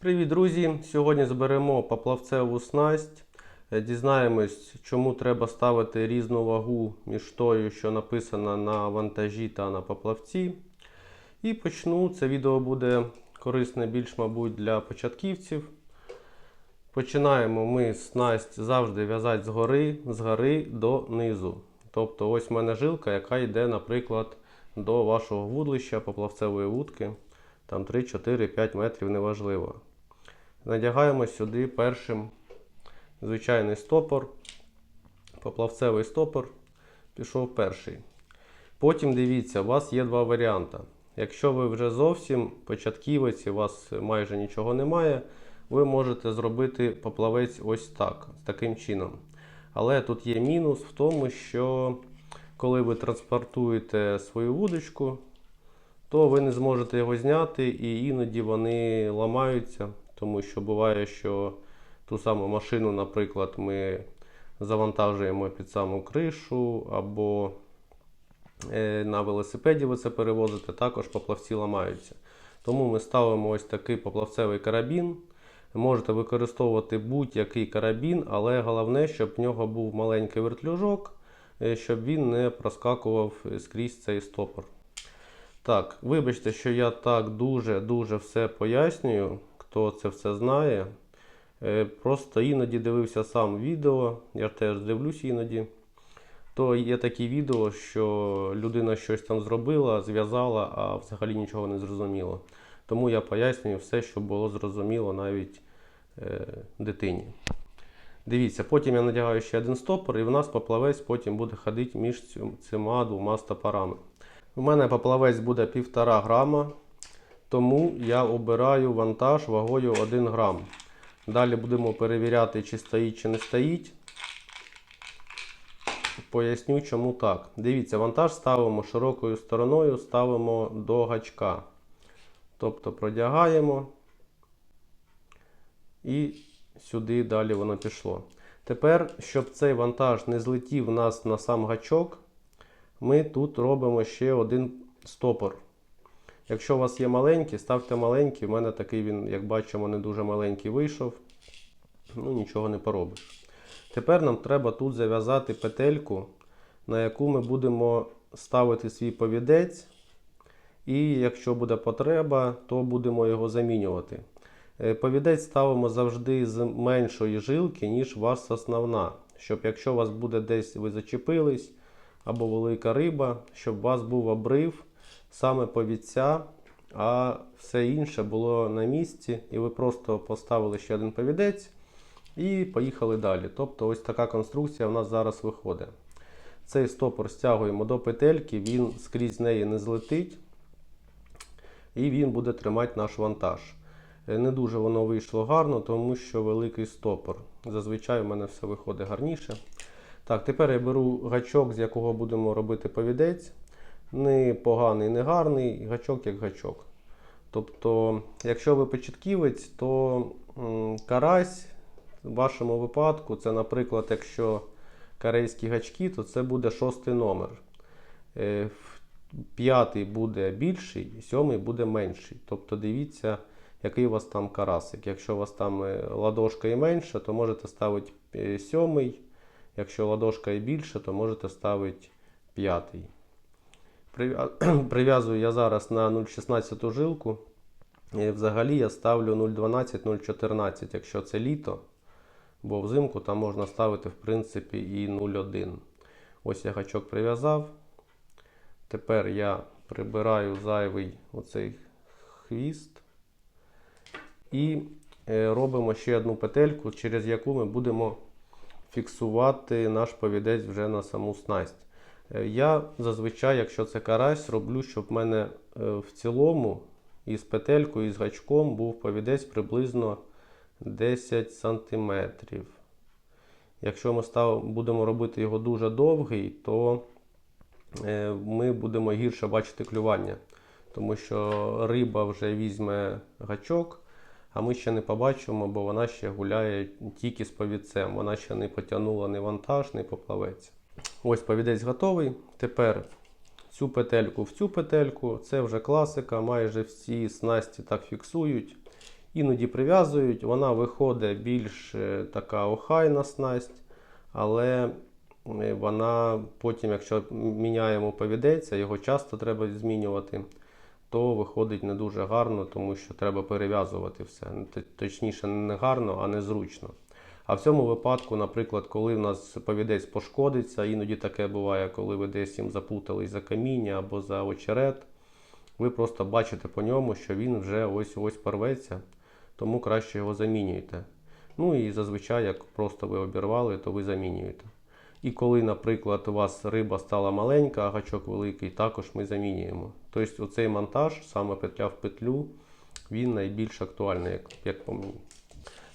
Привіт, друзі! Сьогодні зберемо поплавцеву снасть. Е, Дізнаємось, чому треба ставити різну вагу між тою, що написано на вантажі та на поплавці. І почну. Це відео буде корисне більш, мабуть, для початківців. Починаємо ми снасть завжди в'язати згори, згори до низу. Тобто, ось в мене жилка, яка йде, наприклад, до вашого вудлища поплавцевої вудки. Там 3, 4, 5 метрів, неважливо. Надягаємо сюди першим звичайний стопор, поплавцевий стопор, пішов перший. Потім дивіться, у вас є два варіанти. Якщо ви вже зовсім початківець, і у вас майже нічого немає, ви можете зробити поплавець ось так, таким чином. Але тут є мінус в тому, що коли ви транспортуєте свою вудочку, то ви не зможете його зняти, і іноді вони ламаються, тому що буває, що ту саму машину, наприклад, ми завантажуємо під саму кришу, або е, на велосипеді ви це перевозите, також поплавці ламаються. Тому ми ставимо ось такий поплавцевий карабін. Можете використовувати будь-який карабін, але головне, щоб в нього був маленький вертлюжок, е, щоб він не проскакував скрізь цей стопор. Так, вибачте, що я так дуже-дуже все пояснюю, хто це все знає. Е, Просто іноді дивився сам відео, я теж дивлюсь іноді. То є такі відео, що людина щось там зробила, зв'язала, а взагалі нічого не зрозуміло. Тому я пояснюю все, щоб було зрозуміло навіть е, дитині. Дивіться, потім я надягаю ще один стопор, і в нас поплавець потім буде ходити між цю- цими двома стопорами. У мене поплавець буде 1,5 грама, тому я обираю вантаж вагою 1 грам. Далі будемо перевіряти, чи стоїть, чи не стоїть. Поясню, чому так. Дивіться, вантаж ставимо широкою стороною, ставимо до гачка. Тобто продягаємо і сюди далі воно пішло. Тепер, щоб цей вантаж не злетів у нас на сам гачок, ми тут робимо ще один стопор. Якщо у вас є маленький, ставте маленький. У мене такий він, як бачимо, не дуже маленький вийшов. Ну, нічого не поробиш. Тепер нам треба тут зав'язати петельку, на яку ми будемо ставити свій повідець. І якщо буде потреба, то будемо його замінювати. Е, Повідець ставимо завжди з меншої жилки, ніж у вас основна. Щоб якщо у вас буде десь ви зачепились або велика риба, щоб у вас був обрив саме повідця, а все інше було на місці, і ви просто поставили ще один повідець і поїхали далі. Тобто ось така конструкція в нас зараз виходить. Цей стопор стягуємо до петельки, він скрізь неї не злетить, і він буде тримати наш вантаж. Е, Не дуже воно вийшло гарно, тому що великий стопор. Зазвичай у мене все виходить гарніше. Так, тепер я беру гачок, з якого будемо робити повідець. Не поганий, не гарний, гачок як гачок. Тобто, якщо ви початківець, то карась в вашому випадку, це, наприклад, якщо корейські гачки, то це буде шостий номер. Е, П'ятий буде більший, сьомий буде менший. Тобто дивіться, який у вас там карасик. Якщо у вас там е, ладошка і менша, то можете ставити е, сьомий. Якщо ладошка і більше, то можете ставити п'ятий. Прив'я- Прив'язую я зараз на 0,16 жилку. І взагалі я ставлю 0,12, 0,14, якщо це літо. Бо взимку там можна ставити, в принципі, і 0,1. Ось я гачок прив'язав. Тепер я прибираю зайвий оцей хвіст. І е, робимо ще одну петельку, через яку ми будемо фіксувати наш повідець вже на саму снасть. Е, Я зазвичай, якщо це карась, роблю, щоб в мене е, в цілому із петелькою, і з гачком був повідець приблизно 10 см. Якщо ми став, будемо робити його дуже довгий, то е, ми будемо гірше бачити клювання. Тому що риба вже візьме гачок, а ми ще не побачимо, бо вона ще гуляє тільки з повідцем. Вона ще не потягнула ні вантаж, ні поплавець. Ось повідець готовий. Тепер цю петельку в цю петельку. Це вже класика, майже всі снасті так фіксують. Іноді прив'язують, вона виходить більш е, така охайна снасть, але е, вона потім, якщо міняємо повідець, його часто треба змінювати, то виходить не дуже гарно, тому що треба перев'язувати все. Точніше, не гарно, а незручно. А в цьому випадку, наприклад, коли в нас повідець пошкодиться, іноді таке буває, коли ви десь їм заплутались за каміння або за очерет, ви просто бачите по ньому, що він вже ось ось порветься, тому краще його замінюйте. Ну і зазвичай, як просто ви обірвали, то ви замінюєте. І коли, наприклад, у вас риба стала маленька, а гачок великий, також ми замінюємо. Тобто оцей монтаж, саме петля в петлю, він найбільш актуальний, як по мені.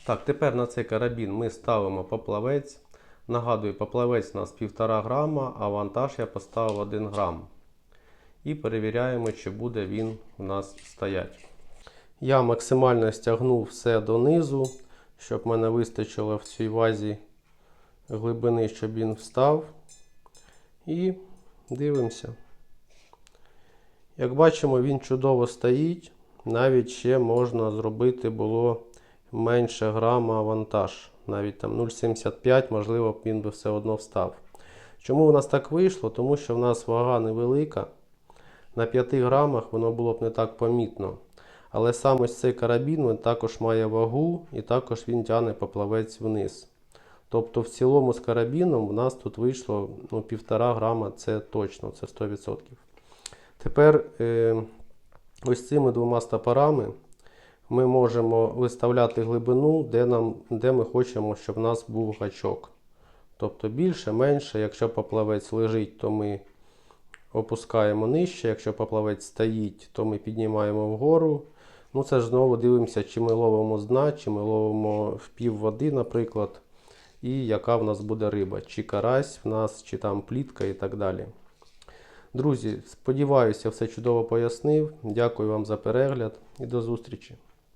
Так, тепер на цей карабін ми ставимо поплавець. Нагадую, поплавець у нас 1,5 грама, а вантаж я поставив 1 грам. І перевіряємо, чи буде він у нас стоять. Я максимально стягнув все донизу, щоб в мене вистачило в цій вазі глибини, щоб він встав. І дивимося. Як бачимо, він чудово стоїть. Навіть ще можна зробити було менше грама вантаж. Навіть там 0,75, можливо, він би все одно встав. Чому у нас так вийшло? Тому що в нас вага невелика. На 5 грамах воно було б не так помітно. Але сам ось цей карабін він також має вагу і також він тягне поплавець вниз. Тобто в цілому з карабіном в нас тут вийшло ну, 1,5 грама, це точно, це 100%. Тепер е, ось цими двома стопорами ми можемо виставляти глибину, де, нам, де ми хочемо, щоб в нас був гачок. Тобто більше, менше. Якщо поплавець лежить, то ми опускаємо нижче. Якщо поплавець стоїть, то ми піднімаємо вгору. Ну це ж знову дивимося, чи ми ловимо з дна, чи ми ловимо в пів води, наприклад. І яка в нас буде риба, чи карась в нас, чи там плітка і так далі. Друзі, сподіваюся, все чудово пояснив. Дякую вам за перегляд і до зустрічі.